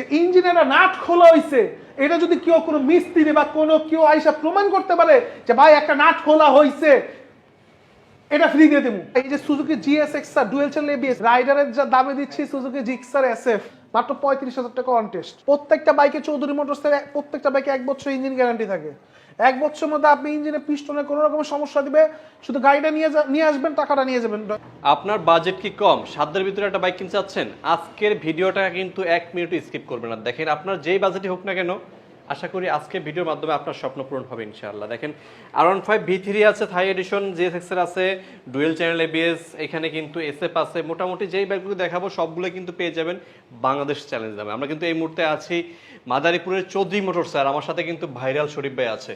যে ইঞ্জিনের নাট খোলা হয়েছে এটা যদি কেউ কোনো মিস্ত্রি বা কোনো কেউ আইসা প্রমাণ করতে পারে যে, ভাই, একটা নাট খোলা হয়েছে এটা ফ্রি দিয়ে দেবো এই যে Suzuki GSXR dual channel ABS রাইডারের যা দামে দিচ্ছি সুজুকি জিক্সার এস এফ মাত্র পঁয়ত্রিশ হাজার টাকা অন টেস্ট প্রত্যেকটা বাইকে চৌধুরী মোটরসের প্রত্যেকটা বাইকে এক বছর ইঞ্জিন গ্যারান্টি থাকে। এক বছর মধ্যে আপনি ইঞ্জিনে পিস্টনে কোনো রকম সমস্যা দিবে, শুধু গাড়িটা নিয়ে নিয়ে আসবেন, টাকাটা নিয়ে যাবেন। আপনার বাজেট কি কম? সাধ্যের ভিতরে একটা বাইক কিনতে চাচ্ছেন? আজকের ভিডিওটা কিন্তু এক মিনিট স্কিপ করবেন না। দেখেন আপনার যেই বাজেটই হোক না কেন আশা করি আজকে ভিডিওর মাধ্যমে আপনার স্বপ্ন পূরণ হবে ইনশাআল্লাহ। দেখেন R one five V three আছে থাই এডিশন জিএস এর আছে ডুয়েল চ্যানেল এবিএস এখানে কিন্তু এসএফ আছে। মোটামুটি যেই বাইকগুলো দেখাবো সবগুলো কিন্তু পেয়ে যাবেন বাংলাদেশ চ্যালেঞ্জ দামে আমরা কিন্তু এই মুহূর্তে আছি মাদারীপুরের চৌধুরী মোটর স্যার আমার সাথে কিন্তু ভাইরাল শরীফ ভাই আছে।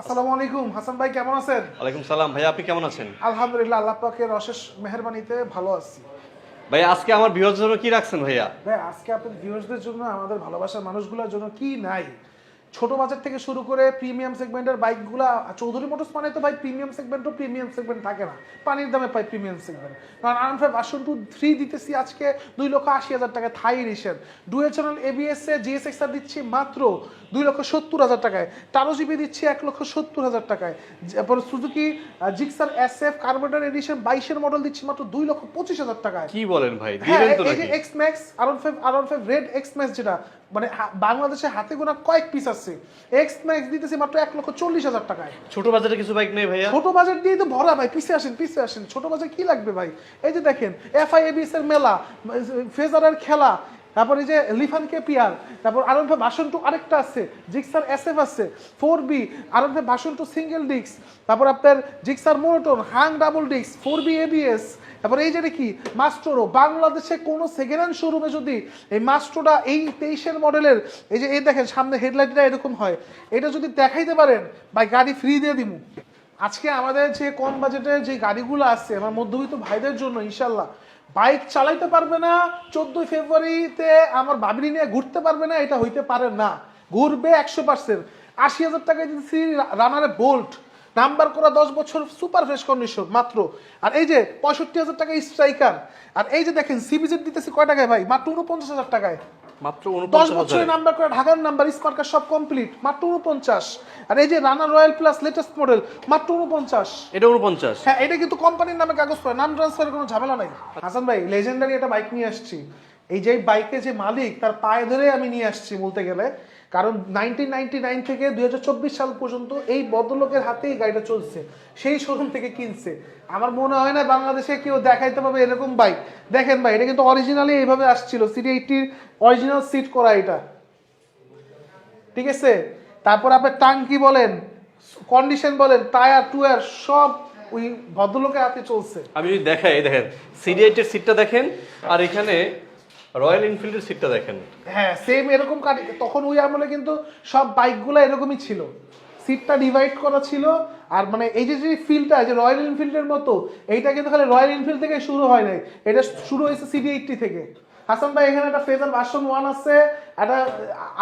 আসসালামু আলাইকুম হাসান ভাই কেমন আছেন? ওয়ালাইকুম সালাম। ভাইয়া আপনি কেমন আছেন? আলহামদুলিল্লাহ আল্লাহ পাকের অশেষ মেহরবানিতে ভালো আছি। ভাই, আজকে আমার বিহজ জন্য কি রাখছেন ভাইয়া? ভাই, আজকে আপনাদের ভিউয়ার্সদের জন্য, আমাদের ভালোবাসার মানুষগুলোর জন্য কি নাই? ছোট বাজার থেকে শুরু করে প্রিমিয়াম সেগমেন্টের বাইকগুলা চৌধুরী মোটরস মানে তো ভাই প্রিমিয়াম সেগমেন্টও প্রিমিয়াম সেগমেন্ট থাকে না। পানির দামে পাই প্রিমিয়াম সেগমেন্ট কারণ আরাম ফাইভ আসন টু থ্রি দিতেছি আজকে দুই লক্ষ আশি হাজার টাকা থাই রিসের ডুয়েল চ্যানেল এবিএস এ জিএস এক্সার দিচ্ছি মাত্র দুই লক্ষ সত্তর হাজার টাকায়। টারো জিবি দিচ্ছি এক লক্ষ সত্তর হাজার টাকায়। তারপর Suzuki Gixxer S F carburettor edition বাইশের মডেল দিচ্ছি মাত্র দুই লক্ষ পঁচিশ হাজার টাকায়। কি বলেন ভাই? X max R one five R one five red X max যেটা মানে বাংলাদেশে হাতে গোনা কয়েক পিস আছে। এক্স ম্যাক্স দিতেছি মাত্র এক লক্ষ চল্লিশ হাজার টাকায়। ছোট বাজারে কিছু বাইক নেই ভাইয়া? ছোট বাজার দিয়ে তো ভরা ভাই পিছে আসেন পিছে আসেন। ছোট বাজেট কি লাগবে ভাই? এই যে দেখেন এফআইএবিএস এর মেলা ফেজারের খেলা তারপর এই যে লিফান কেপিয়ার তারপর আরন ভাই ভাষণ টু আরেকটা আছে, জিক্সার এসএফ আছে, ফোর বি আরন ভাই ভাষণ টু সিঙ্গেল ডিস্ক তারপর আপনার Gixxer motor hunk double disc four B ABS তারপর এই যে কি, মাস্টোরো, বাংলাদেশে কোনো সেকেন্ড হ্যান্ড শোরুমে যদি এই মাস্টোরা এই তেইশের মডেলের এই যে এই দেখেন সামনে হেডলাইটটা এরকম হয়, এটা যদি দেখাইতে পারেন, ভাই গাড়ি ফ্রি দিয়ে দিমু। আজকে আমাদের যে কম বাজেটের যে গাড়িগুলো আছে, আমার মধ্যবিত্ত ভাইদের জন্য, ইনশাল্লাহ বাইক চালাইতে পারবে না, চোদ্দই ফেব্রুয়ারিতে আমার বাবরি নিয়ে ঘুরতে পারবে না, এটা হইতে পারে না। ঘুরবে একশো পার্সেন্ট আশি হাজার টাকায় দিচ্ছি রানারে বোল্ট নাম্বার করা দশ বছর সুপার ফ্রেশ কন্ডিশন মাত্র। আর এই যে পঁয়ষট্টি হাজার টাকা স্ট্রাইকার আর এই যে দেখেন সিবিজেড দিতেছি কয় টাকায় ভাই? মাত্র উনপঞ্চাশ হাজার টাকায়। মাত্র দশ বছরের নাম্বার করে ঢাকার নাম্বার স্মার্ট কার্ড সব কমপ্লিট মাত্র উনপঞ্চাশ আর এই যে Runner Royal Plus latest model মাত্র উনপঞ্চাশ এটা উনপঞ্চাশ হ্যাঁ এটা কিন্তু কোম্পানির নামে কাগজ করে নাম ট্রান্সফারের কোনো ঝামেলা নাই। হাসান ভাই লেজেন্ডারি একটা বাইক নিয়ে আসছি। এই যে বাইকে যে মালিক তার পায়ে ধরে আমি নিয়ে আসছি বলতে গেলে। কারণ নাইনটিন নাইনটি নাইন থেকে দু হাজার চব্বিশ সাল পর্যন্ত এই ভদ্রলোকের হাতেই গাড়িটা চলছে। সেই শোরুম থেকে কিনছে। আমার মনে হয় না বাংলাদেশে কেউ দেখাইতে পারবে এরকম বাইক দেখেন ভাই, এটা কিন্তু অরিজিনালি এইভাবে আসছিল। সিডি এইটির অরিজিনাল সিট করা এটা। ঠিক আছে? তারপর আপনার টাঙ্কি বলেন কন্ডিশন বলেন টায়ার টুয়ার সব ওই ভদ্রলোকের হাতে চলছে। আমি দেখাই, দেখেন সিডি এইটের সিটটা দেখেন, আর এখানে রয়্যাল এনফিল্ডের সিটটা দেখেন। হ্যাঁ সেম এরকম তখন ওই আমলে কিন্তু সব বাইকগুলো এরকমই ছিল। সিটটা ডিভাইড করা ছিল, আর মানে এই যে যে ফিল্ডটা যে রয়্যাল এনফিল্ডের মতো, এইটা কিন্তু খালি রয়্যাল এনফিল্ড থেকে শুরু হয় নাই। এটা শুরু হয়েছে সিডি এইটটি থেকে। হাসান ভাই এখানে একটা ফেজার ভার্সন ওয়ান আছে একটা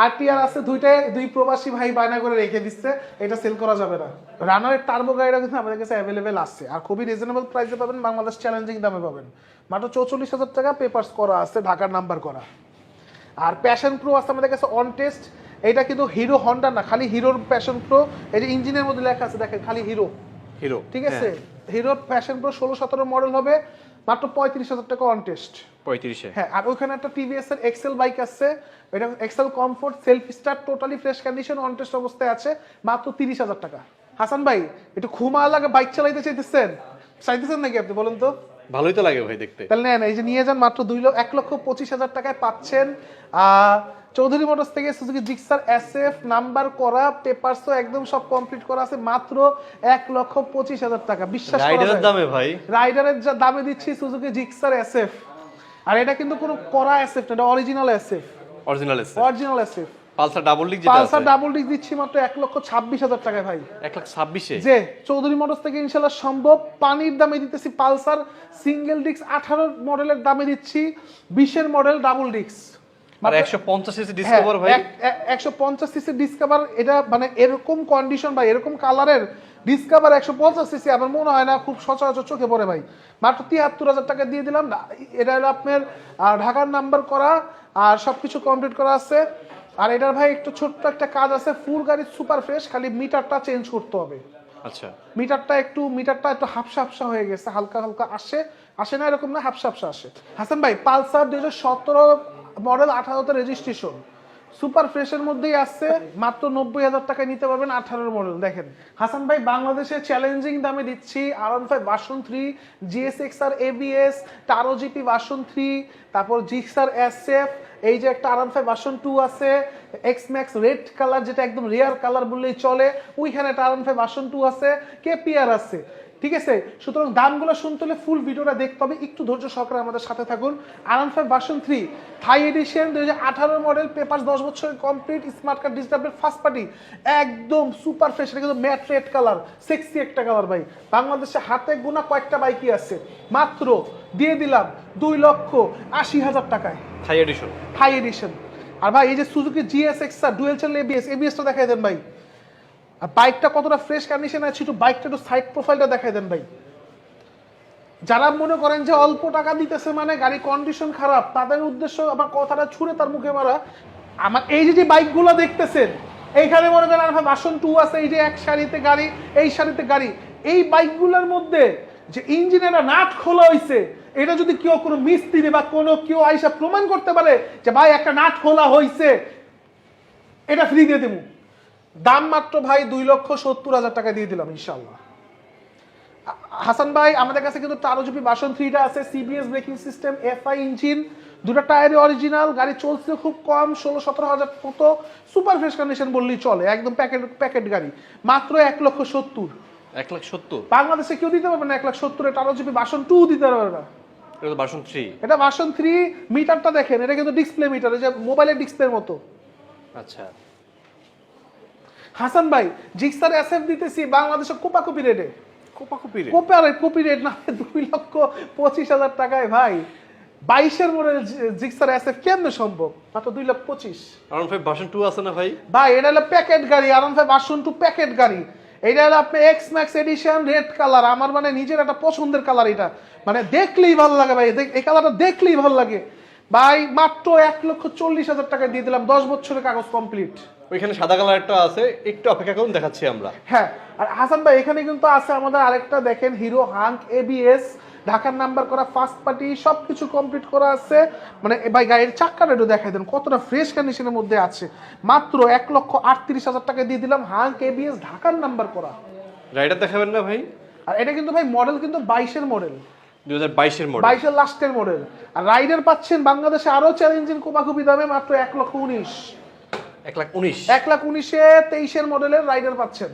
আরটিআর আছে দুইটাই দুই প্রবাসী ভাই বায়না করে রেখে দিচ্ছে এটা সেল করা যাবে না। রানারের টার্বো গাড়িটা কিন্তু আমাদের কাছে অ্যাভেলেবেল আছে আর খুবই রিজনেবল প্রাইসে পাবেন বাংলাদেশ চ্যালেঞ্জিং দামে পাবেন। মাত্র চৌচল্লিশ হাজার টাকা পেপার্স করা আছে ঢাকার নাম্বার করা। আর প্যাশন প্রো আছে আমাদের কাছে অন টেস্ট এটা কিন্তু হিরো হন্ডা না খালি হিরোর প্যাশন প্রো এই যে ইঞ্জিনের মধ্যে লেখা আছে দেখেন খালি হিরো হিরো ঠিক আছে? হিরোর প্যাশন প্রো ষোলো সতেরো মডেল হবে মাত্র পঁয়ত্রিশ হাজার টাকা অন টেস্ট পঁয়ত্রিশে? হ্যাঁ আর ওখানে একটা টিভিএস এর এক্সেল বাইক আছে। এটা Excel comfort self start totally fresh condition on test অবস্থায় আছে মাত্র তিরিশ হাজার টাকা। হাসান ভাই একটু খুমা লাগে বাইক চালাইতে চাইতেছেন? চাইতেছেন নাকি আপনি বলেন তো? ভালোই তো লাগে ভাই দেখতে। তাহলে নেন এই যে নিয়ে যান মাত্র দুই লক্ষ এক লক্ষ পঁচিশ হাজার টাকায় পাচ্ছেন আহ, চৌধুরী মোটরস থেকে সুজুকি জিক্সার এসএফ নাম্বার করা পেপারসও একদম সব কমপ্লিট করা আছে মাত্র এক লক্ষ পঁচিশ হাজার টাকা। বিশ্বাস রাইডারের দামে ভাই। রাইডারের যা দামে দিচ্ছি সুজুকি জিক্সার এসএফ। আর এটা কিন্তু কোনো করা এসএফ না এটা অরিজিনাল এসএফ। অরিজিনাল এসে original SF. Pulsar double disc যেটা পালসার ডাবল দিচ্ছি মাত্র এক লক্ষ ছাব্বিশ হাজার টাকায় ভাই। এক ছাব্বিশে? যে চৌধুরী মোটরস থেকে ইনশাল্লাহ সম্ভব। পানির দামে দিতেছি পালসার সিঙ্গেল ডিস্ক আঠারো মডেলের দামে দিচ্ছি বিশের মডেল ডাবল ডিস্ক ডিসকভার ভাই। সিসি ডিসকভার এটা মানে এরকম কন্ডিশন বা এরকম কালারের ডিসকভার সিসি আমার মনে হয় না খুব সচরাচর চোখে পড়ে ভাই। মাত্র তিয়াত্তর হাজার টাকা দিয়ে দিলাম। এটা হলো আপনার ঢাকার নাম্বার করা আর সবকিছু কমপ্লিট করা আছে। আর এটার ভাই একটু ছোট্ট একটা কাজ আছে ফুল গাড়ি সুপার ফ্রেশ খালি মিটারটা চেঞ্জ করতে হবে। আচ্ছা। মিটারটা একটু মিটারটা একটু হাফসা হাফসা হয়ে গেছে হালকা হালকা আসে। আসে না, এরকম না হাফসা আসে। হাসান ভাই, পালসার দুই হাজার সতেরো মডেল আঠারোতে রেজিস্ট্রেশন সুপার ফ্রেশের মধ্যেই আসছে, মাত্র নব্বই হাজার টাকায় নিতে পারবেন আঠারোর মডেল দেখেন, হাসান ভাই, বাংলাদেশে চ্যালেঞ্জিং দামে দিচ্ছি R one five version three GSX R ABS Taro GP version three তারপর জিক্স জিক্সার এসএফ এই যে একটা R one five version two আছে এক্স ম্যাক্স রেড কালার যেটা একদম রেয়ার কালার বললেই চলে, ওইখানে একটা R one five version two আছে কে কেপিআর আছে। ঠিক আছে? সুতরাং দামগুলো শুনতে হলে ফুল ভিডিওটা দেখতে হবে। একটু ধৈর্য সহকারে আমাদের সাথে থাকুন। R one five version three Thai edition দুই হাজার আঠারো মডেল পেপার দশ বছরের complete smart card digital first party একদম সুপার ফ্রেশ এটা কিন্তু ম্যাট রেড কালার সেক্সি একটা কালার ভাই। বাংলাদেশে হাতে গোনা কয়েকটা বাইকই আছে। মাত্র দিয়ে দিলাম দুই লক্ষ আশি হাজার টাকায়। থাই এডিশন হাই এডিশন আর ভাই এই যে Suzuki GS XR dual channel ABS এবিএসটা দেখাই দেন ভাই। আর বাইকটা কতটা ফ্রেশ কন্ডিশন আছে, একটু বাইকটা একটু সাইড প্রোফাইলটা দেখাই দেন ভাই। যারা মনে করেন যে অল্প টাকা দিতেছে মানে গাড়ি কন্ডিশন খারাপ, তাদের উদ্দেশ্য আমার কথাটা ছুড়ে তার মুখে মারা। আমার এই যে যে বাইকগুলো দেখতেছেন, এইখানে মনে করেন আমার বাসন টু আছে, এই যে এক সারিতে গাড়ি, এই সারিতে গাড়ি। এই বাইকগুলোর মধ্যে যে ইঞ্জিনের নাট খোলা হয়েছে এটা যদি কেউ কোনো মিস্ত্রি বা কোনো কেউ আইসা প্রমাণ করতে পারে যে, ভাই, একটা নাট খোলা হয়েছে এটা ফ্রি দিয়ে দেবো। দাম মাত্র ভাই দুই লক্ষ সত্তর হাজার টাকা দিয়ে দিলাম ইনশাল্লাহ হাসান ভাই আমাদের কাছে কিন্তু টারো জিপি বাসন থ্রিটা আছে CBS braking system FI engine দুটো টায়ারে অরিজিনাল গাড়ি চলছে খুব কম ষোলো সতেরো হাজার মতো সুপার ফ্রেশ কন্ডিশন বললেই চলে একদম প্যাকেট প্যাকেট গাড়ি। মাত্র এক লক্ষ সত্তর। এক লাখ সত্তর? বাংলাদেশে কেউ দিতে পারবে না এক লাখ সত্তরে টারো জিপি বাসন টু দিতে পারবে না। এটা থ্রি এটা বাসন থ্রি মিটারটা দেখেন এটা কিন্তু ডিসপ্লে মিটার যে মোবাইলের ডিসপ্লের মতো। আচ্ছা। হাসান ভাই জিক্সার এসএফ দিতেছি বাংলাদেশে কোপাকুপি রেটে কোপাকুপি রে কোপার কপি রেট না দুই লক্ষ পঁচিশ হাজার টাকায় ভাই। বাইশের মডেল জিক্সার এসএফ কেমনে সম্ভব? মাত্র দুই লক্ষ পঁচিশ। আরাম ফাইভ ভার্সন টু আছে না ভাই? ভাই এটা হলো প্যাকেট গাড়ি। আরাম ভাই বাসন টু প্যাকেট গাড়ি। এটা হলো আপনি X max edition red colour আমার মানে নিজের একটা পছন্দের কালার এটা। মানে দেখলেই ভালো লাগে ভাই। এই কালারটা দেখলেই ভালো লাগে। ভাই মাত্র এক লক্ষ চল্লিশ হাজার টাকা দিয়ে দিলাম। দশ বছরের কাগজ কমপ্লিট ওইখানে সাদা কালার একটা আছে একটু অপেক্ষা করুন দেখাচ্ছি আমরা। হ্যাঁ আর হাসান ভাই এখানে কিন্তু আছে আমাদের আরেকটা দেখেন হিরো হাঙ্ক এবিএস ঢাকার নাম্বার করা ফার্স্ট পার্টি সব কিছু কমপ্লিট করা আছে। মানে ভাই গাড়ির চাক্কাটা একটু দেখাই দেন কতটা ফ্রেশ কন্ডিশনের মধ্যে আছে। মাত্র এক লক্ষ আটত্রিশ হাজার টাকা দিয়ে দিলাম হাঙ্ক এবিএস ঢাকার নাম্বার করা। রাইডার দেখাবেন না ভাই? আর এটা কিন্তু ভাই মডেল কিন্তু বাইশের মডেল দুই হাজার বাইশের মডেল বাইশের লাস্টের মডেল আর রাইডার পাচ্ছেন বাংলাদেশে আরও চ্যালেঞ্জিং কোপাকুপি দামে মাত্র এক লক্ষ উনিশ। এক লাখ উনিশ। এক লাখ উনিশে তেইশের মডেলের রাইডার পাচ্ছেন।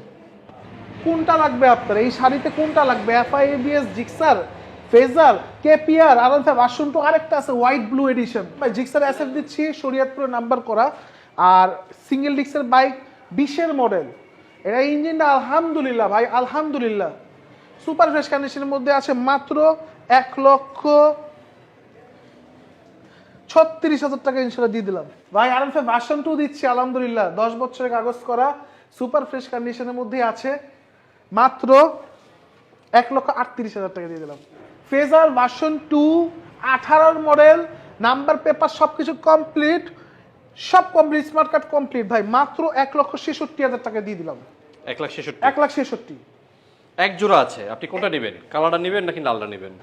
কোনটা লাগবে আপনার? এই শাড়িতে কোনটা লাগবে? FI ABS Gixxer Fazer KPR আর ভার্সন টু আরেকটা আছে হোয়াইট ব্লু এডিশন ভাই জিক্সার এসএফ দিচ্ছি, শরীয়তপুরে নাম্বার করা। আর সিঙ্গেল ডিক্সের বাইক বিশের মডেল। এটা ইঞ্জিনটা আলহামদুলিল্লাহ, ভাই, আলহামদুলিল্লাহ। সুপার ফ্রেশ কন্ডিশনের মধ্যে আছে মাত্র এক লক্ষ ছত্রিশ হাজার টাকা ইনশাল্লাহ দিয়ে দিলাম। ভাই আর এফ ভার্সন টু দিচ্ছি আলহামদুলিল্লাহ। দশ বছরের কাগজ করা সুপার ফ্রেশ কন্ডিশনের মধ্যে আছে। মাত্র এক লক্ষ আটত্রিশ হাজার টাকা দিয়ে দিলাম। ফেজার ভার্সন টু আঠারোর মডেল নাম্বার পেপার সব কিছু কমপ্লিট সব কমপ্লিট স্মার্ট কার্ড কমপ্লিট ভাই মাত্র এক লক্ষ ছেষট্টি হাজার টাকা দিয়ে দিলাম। এক লাখ ছেষট্টি। এক লাখ ছেষট্টি। এক জোড়া আছে আপনি কোনটা নেবেন? কালারটা নেবেন নাকি লালটা নেবেন?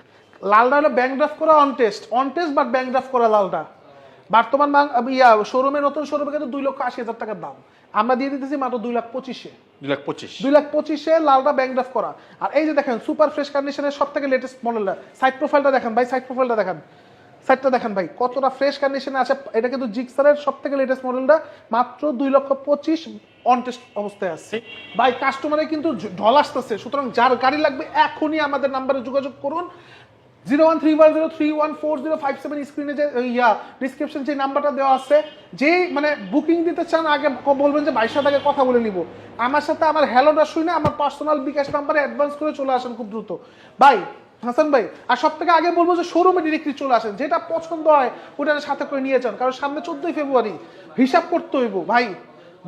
লালটা হলো ব্যাংক ড্রাফট করা on test on test but bank draft করা লালটা বর্তমান ইয়া শোরুমে নতুন শোরুমে কিন্তু দুই লক্ষ আশি হাজার টাকার দাম। আমরা দিয়ে দিতেছি মাত্র দুই লাখ পঁচিশে। দুই লাখ পঁচিশ। দুই লাখ পঁচিশে লালটা ব্যাংক ড্রাফট করা। আর এই যে দেখেন সুপার ফ্রেশ কন্ডিশনের সব থেকে লেটেস্ট মডেলটা সাইড প্রোফাইলটা দেখেন ভাই সাইড প্রোফাইলটা দেখেন। সাইডটা দেখেন ভাই কতটা ফ্রেশ কন্ডিশনে আছে। এটা কিন্তু জিক্সারের সব থেকে লেটেস্ট মডেলটা মাত্র দুই লক্ষ পঁচিশ অন টেস্ট অবস্থায় আছে। ভাই কাস্টমারে কিন্তু ঢল আসতেছে। সুতরাং যার গাড়ি লাগবে এখনই আমাদের নাম্বারে যোগাযোগ করুন। Zero one three one zero three one four zero five seven স্ক্রিনে যে ইয়া ডিসক্রিপশন যে নাম্বারটা দেওয়া আছে যেই মানে বুকিং দিতে চান, আগে বলবেন যে বাইশ সাথে আগে কথা বলে নিব। আমার সাথে আমার হ্যালোটা শুনে আমার পার্সোনাল বিকাশ নাম্বারে অ্যাডভান্স করে চলে আসেন খুব দ্রুত। ভাই, হাসান ভাই, আর সব থেকে আগে বলব যে শোরুমে ডিরেক্টলি চলে আসেন, যেটা পছন্দ হয় ওটার সাথে করে নিয়ে যান, কারণ সামনে চোদ্দই ফেব্রুয়ারি, হিসাব করতে হইব। ভাই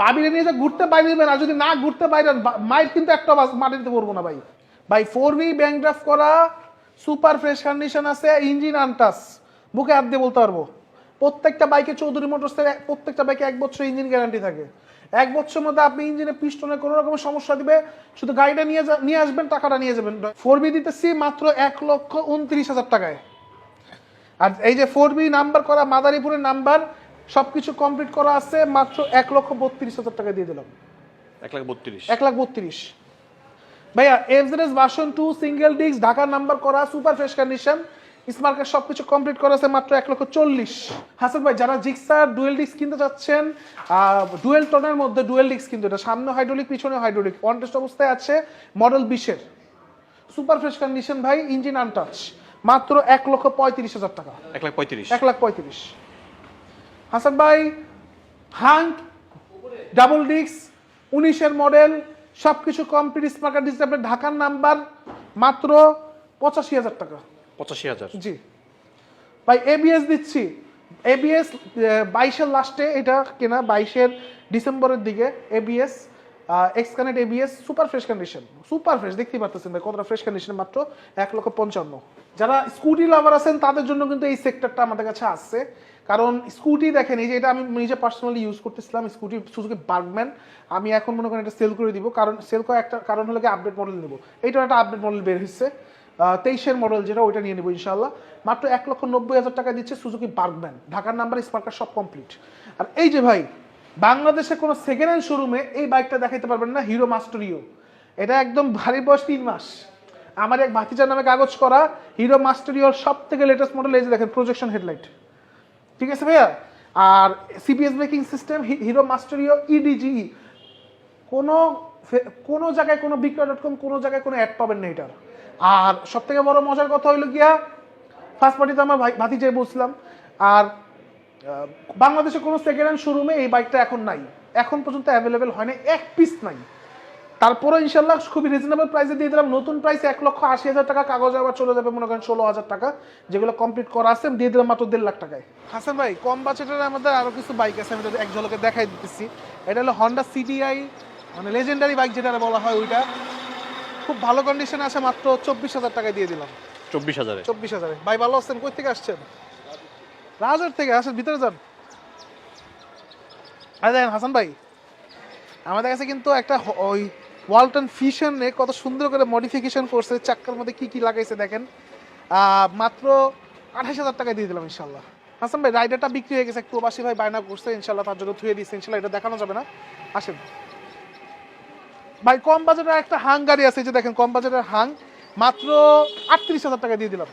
বাবিরে নিয়ে যে ঘুরতে বাইরে দেবেন আর যদি না ঘুরতে বাইরে মাইট কিন্তু একটা মাটিতে পড়ব না ভাই। ভাই ফোর বি ব্যাংক ড্রাফট করা সুপার ফ্রেশ কন্ডিশন আছে ইঞ্জিন আনটাস। বুকে হাত দিয়ে বলতে পারব। প্রত্যেকটা বাইকে চৌধুরী মোটরসের এক- প্রত্যেকটা বাইকে এক বছর ইঞ্জিন গ্যারান্টি থাকে। এক বছরের মধ্যে আপনি ইঞ্জিনে পিস্টনে কোনো রকমের সমস্যা দিবে শুধু গাড়িটা নিয়ে যা- নিয়ে আসবেন টাকাটা নিয়ে যাবেন। ফোর বি দিতেছি মাত্র এক লক্ষ উনত্রিশ হাজার টাকায়। আর এই যে ফোর বি নাম্বার করা মাদারীপুরের নাম্বার সবকিছু কমপ্লিট করা আছে মাত্র এক লক্ষ বত্রিশ হাজার টাকা দিয়ে দিলাম। এক লাখ বত্রিশ। এক লাখ বত্রিশ। ভাইয়া FZS version two single disc ঢাকার নাম্বার করা super fresh condition smart card সব কিছু কমপ্লিট করা আছে মাত্র এক লক্ষ চল্লিশ। হাসান ভাই যারা জিক্সার ডুয়েল ডিস্ক কিনতে চাচ্ছেন ডুয়েল টনের মধ্যে ডুয়েল ডিস্ক কিন্তু এটা সামনে হাইড্রোলিক পিছনে হাইড্রোলিক অন টেস্ট অবস্থায় আছে মডেল বিশের। সুপার ফ্রেশ কন্ডিশন ভাই ইঞ্জিন আনটাচ মাত্র এক লক্ষ পঁয়ত্রিশ হাজার টাকা। এক লাখ পঁয়ত্রিশ। এক লাখ পঁয়ত্রিশ। হাসান ভাই হাঙ্ক ডাবল ডিস্ক উনিশের মডেল সব কিছু কমপ্লিট স্মার্কার ডিসপ্লে ঢাকার নাম্বার মাত্র পঁচাশি হাজার টাকা। পঁচাশি হাজার? জি। ভাই এবিএস দিচ্ছি। এবিএস বাইশের লাস্টে এটা কেনা বাইশের ডিসেম্বরের দিকে। ABS X connect ABS super fresh condition super fresh দেখতেই পাচ্ছেন ভাই কতটা ফ্রেশ কন্ডিশন মাত্র? এক লক্ষ পঞ্চান্ন। যারা স্কুটি লাভার আছেন তাদের জন্য কিন্তু এই সেক্টরটা আমাদের কাছে আসছে কারণ স্কুটি দেখেন, এই যে এটা আমি নিজে পার্সোনালি ইউজ করতেছিলাম, স্কুটি সুজুকি বার্গম্যান আমি এখন মনে করেন এটা সেল করে দিব, কারণ সেল করা একটা কারণ হলো কি আপডেট মডেল নেব। এইটার একটা আপডেট মডেল বের হচ্ছে তেইশের মডেল যেটা, ওইটা নিয়ে নেব ইনশাল্লাহ মাত্র এক লক্ষ নব্বই হাজার টাকা দিচ্ছে সুজুকি বার্গম্যান ঢাকার নাম্বার স্পার্কার সব কমপ্লিট আর এই যে ভাই, বাংলাদেশে কোনো সেকেন্ড হ্যান্ড শোরুমে এই বাইকটা দেখাইতে পারবেন না হিরো মাস্টারিও এটা একদম ভারী বয়স তিন মাস। আমার এক ভাতিজার নামে কাগজ করা হিরো মাস্টারিওর সব থেকে লেটেস্ট মডেল এই যে দেখেন প্রজেকশন হেডলাইট ঠিক আছে ভাইয়া? আর CBS braking system Hero Maestro Edge কোনো ফে- কোনো জায়গায় কোনো বিক্রয় ডট কম কোনো জায়গায় কোনো অ্যাড পাবেন না এটার আর সব থেকে বড় মজার কথা হইল গিয়া ফার্স্ট পার্টিতে আমার ভাই ভাতিজাই বলছিলাম, আর বাংলাদেশে কোনো সেকেন্ড হ্যান্ড শোরুমে এই বাইকটা এখন নাই। এখন পর্যন্ত অ্যাভেলেবেল হয় না এক পিস নাই। তারপরে ইনশাল্লাহ খুবই রিজনেবল প্রাইসে দিয়ে দিলাম। নতুন প্রাইস এক লক্ষ আশি হাজার টাকা কাগজ আবার চলে যাবে মনে করেন ষোলো হাজার টাকা যেগুলো কমপ্লিট করা আছে দিয়ে দিলাম মাত্র দেড় লাখ টাকায়। হাসান ভাই কম বাজেটের আমাদের আরও কিছু বাইক আছে আমি যদি এক ঝলকে দেখাই দিতেছি। এটা হলো হন্ডা সিটিআই মানে লেজেন্ডারি বাইক যেটা বলা হয় ওইটা। খুব ভালো কন্ডিশনে আছে মাত্র চব্বিশ হাজার টাকা দিয়ে দিলাম। চব্বিশ হাজারে। চব্বিশ হাজারে। ভাই ভালো আছেন? কই থেকে আসছেন? রাজার থেকে আসেন ভিতরে যান। আরে দেখেন হাসান ভাই আমাদের কাছে কিন্তু একটা হ- ওই ওয়ালটন ফিশনে কত সুন্দর করে মডিফিকেশন করছে, চাক্কার মধ্যে কি কি লাগাইছে দেখেন। মাত্র আঠাশ হাজার টাকা দিয়ে দিলাম ইনশাল্লাহ হাসান ভাই রাইডারটা বিক্রি হয়ে গেছে প্রবাসী ভাই বায়না করছে ইনশাল্লাহ তার জন্য থুয়ে দিচ্ছে ইনশাল্লাহ এটা দেখানো যাবে না। আসেন। ভাই, কম বাজারের একটা হাং গাড়ি আছে যে দেখেন, কম বাজারের হাং, মাত্র আটত্রিশ হাজার টাকা দিয়ে দিলাম।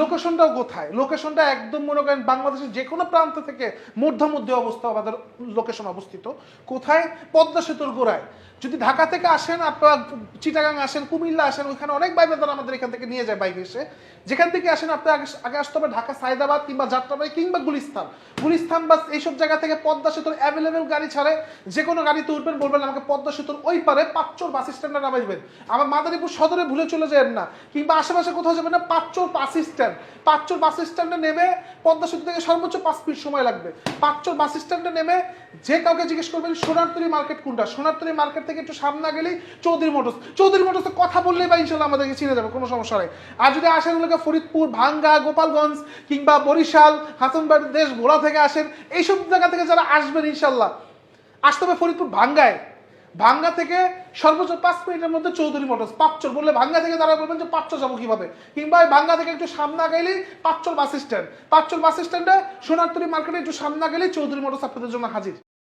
লোকেশনটাও কোথায়? লোকেশনটা একদম মনে করেন বাংলাদেশের যে কোনো প্রান্ত থেকে মধ্য মধ্যে অবস্থা আমাদের লোকেশন অবস্থিত। কোথায়? পদ্মা সেতুর গোড়ায়। যদি ঢাকা থেকে আসেন, আপনারা চিটাগাং আসেন, কুমিল্লা আসেন, ওইখানে অনেক বাইক তারা আমাদের এখান থেকে নিয়ে যায় বাইক এসে। যেখান থেকে আসেন আপনি আগে আগে আসতে হবে ঢাকা, সায়দাবাদ কিংবা যাত্রাবাড়ি কিংবা গুলিস্তান। গুলিস্তান বাস এইসব জায়গা থেকে পদ্মা সেতুর অ্যাভেলেবেল গাড়ি ছাড়ে যে কোনো গাড়িতে উঠবেন, বলবেন, আমাকে পদ্মা সেতুর ওই পারে পাঁচচোর বাস স্ট্যান্ডে নামাইবেন আমার মাদারীপুর সদরে ভুলে চলে যাবেন না, কিংবা আশেপাশে কোথাও যাবেন না, পাঁচচোর বাস স্ট্যান্ড। পাঁচচোর বাস স্ট্যান্ডে নেমে পদ্মা সেতু থেকে সর্বোচ্চ পাঁচ মিনিট সময় লাগবে। পাঁচচোর বাস স্ট্যান্ডে নেমে যে কাউকে জিজ্ঞেস করবেন সোনারতরি মার্কেট কোনটা? সোনারতরি মার্কেট থেকে একটু সামনে গেলেই চৌধুরী মোটরস। চৌধুরী মোটরসে কথা বললেই বা ইনশাল্লাহ আমাদেরকে চিনে যাবে, কোনো সমস্যা নেই। আর যদি আসেন লোকে ফরিদপুর, ভাঙ্গা, গোপালগঞ্জ কিংবা বরিশাল, হাসনবাড়ি, দেশ ঘোড়া থেকে আসেন, এইসব জায়গা থেকে যারা আসবেন ইনশাল্লাহ, আসতে হবে ফরিদপুর ভাঙ্গায়। ভাঙ্গা থেকে সর্বোচ্চ পাঁচ মিনিটের মধ্যে চৌধুরী মোটরস, পাঁচচর বললে ভাঙ্গা থেকে তারা বলবেন যে পাঁচচর যাব কীভাবে? কিংবা ভাঙ্গা থেকে একটু সামনা গেলেই পাঁচচর বাস স্ট্যান্ড। পাঁচচর বাস স্ট্যান্ডে সোনারতরি মার্কেটে একটু সামনা গেলেই চৌধুরী মোটরস আপনাদের জন্য হাজির।